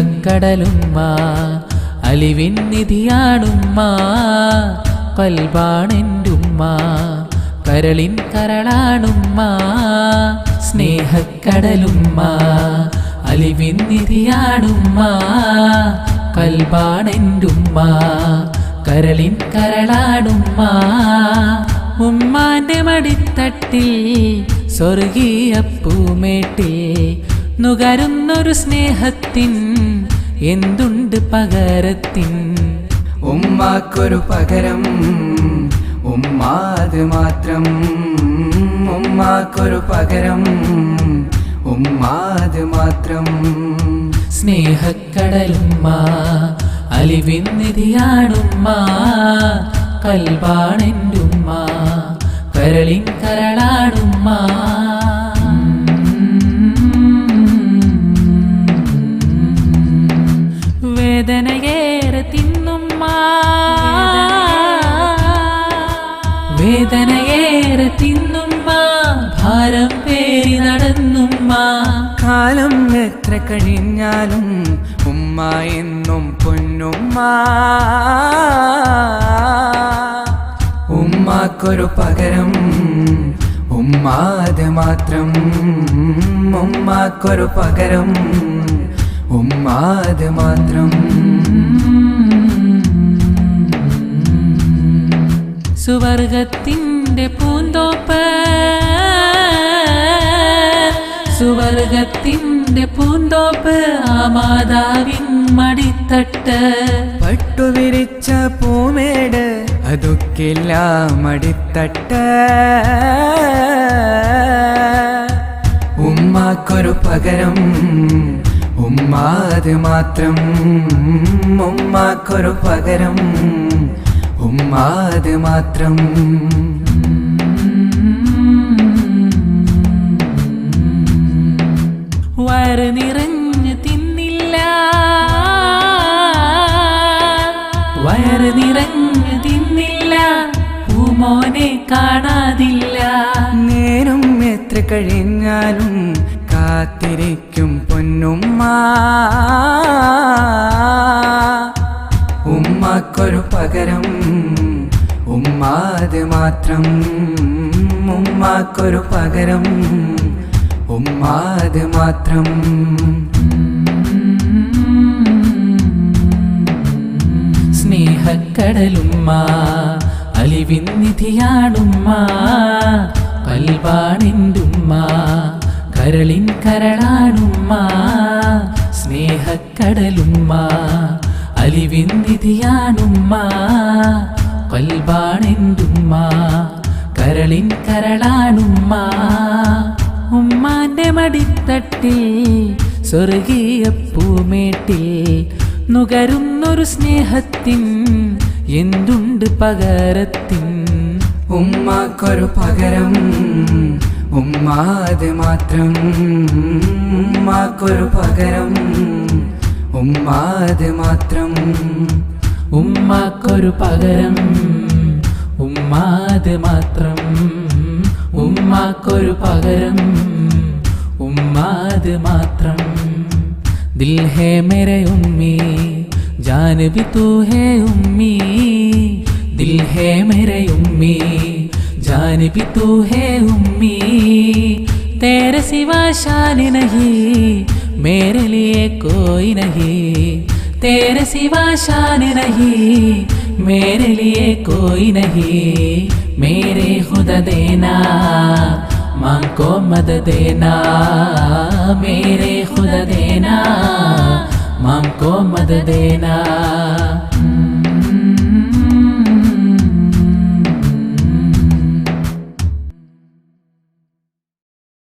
സ്നേഹക്കടലുമ്മ അലിവിൻ നിധിയാണുമ്മ കൽബാണെന്റുമ്മ കരളിൻ കരളാണുമ്മ സ്നേഹക്കടലുമ്മ അലിവിൻ നിധിയാണുമ്മ കൽബാണെന്റുമ്മ കരളിൻ കരളാണുമ്മ. ഉമ്മാന്റെ മടിത്തട്ടിൽ സ്വർഗീയ പൂമേട്ടിൽ നുകരുന്നൊരു സ്നേഹത്തിൻ എന്തുണ്ട് പകരത്തിൻ? ഉമ്മാക്കൊരു പകരം ഉമ്മാത് മാത്രം. ഉമ്മാക്കൊരു പകരം ഉമ്മാത് മാത്രം. സ്നേഹക്കടലുമ്മ അലിവിൻ നിധിയാണുമ്മ ഉമ്മ കരളിൻ കരളാണുമ്മ. വേദനയേറെ തിന്നുമ്മ. വേദനയേറെ തിന്നുമ്മ. ഭാരം പേരി നടന്നുമ്മ. കാലം എത്ര കഴിഞ്ഞാലും ഉമ്മ എന്നും പൊന്നുമ്മ. ഉമ്മാക്കൊരു പകരം ഉമ്മാതെ മാത്രം. ഉമ്മാക്കൊരു പകരം ഉമ്മാത് മാത്രം. സുവർഗത്തിന്റെ പൂന്തോപ്പ്. സുവർഗത്തിന്റെ പൂന്തോപ്പ് ആ മാതാവിൻ മടിത്തട്ട്. പട്ടുവിരിച്ച പൂമേട് അതൊക്കില്ല മടിത്തട്ട്. ഉമ്മാക്കൊരു പകരം ഉമ്മാത് മാത്രം ഉമ്മാക്കൊരു പകരം. ഉമ്മാത് മാത്രം. വയറ് നിറഞ്ഞ് തിന്നില്ല. വയറ് നിറഞ്ഞ് തിന്നില്ല. പൂമോനെ കാണാതില്ല. നേരം എത്ര കഴിഞ്ഞാലും കാത്തിരിക്കും പൊന്നുമ്മ. ഉമ്മക്കൊരു പകരം ഉമ്മാത് മാത്രം. ഉമ്മാക്കൊരു പകരം ഉമ്മാത് മാത്രം. സ്നേഹക്കടലുമ്മ അലിവിൻ നിധിയാണുമ്മ കൽവാണിന്റുമ്മ കരളിൻ കരളാണുമ്മ സ്നേഹക്കടലുമ്മ അലിവിൻ നിധിയാണുമ്മ കൊൽബാണെന്തുമ്മ കരളിൻ കരളാണുമ്മ. ഉമ്മാന്റെ മടിത്തട്ടിൽ സ്വർഗീയ പൂമേട്ടിൽ നുകരുന്നൊരു സ്നേഹത്തിൻ എന്തുണ്ട് പകരത്തിൻ? ഉമ്മാക്കൊരു പകരം ഉമ്മാത് മാത്രം ഉമ്മാക്കൊരു പകരം. ഉമ്മാത് മാത്രം ഉമ്മാക്കൊരു പകരം. ഉമ്മാത് മാത്രം ഉമ്മാക്കൊരു പകരം. ഉമ്മാത് മാത്രം. ദിൽ ഹേ മേരെ ഉമ്മി ജാനബി തൂ ഹേ ഉമ്മി. ദിൽ ഹേ മേരെ ഉമ്മീ. जान भी तू है उम्मी, तेरे सिवा शान नहीं, मेरे लिए कोई नहीं। तेरे सिवा शान नहीं, मेरे लिए कोई नहीं। मेरे खुदा देना मांग को मद देना, मेरे खुदा देना मांग को मद देना।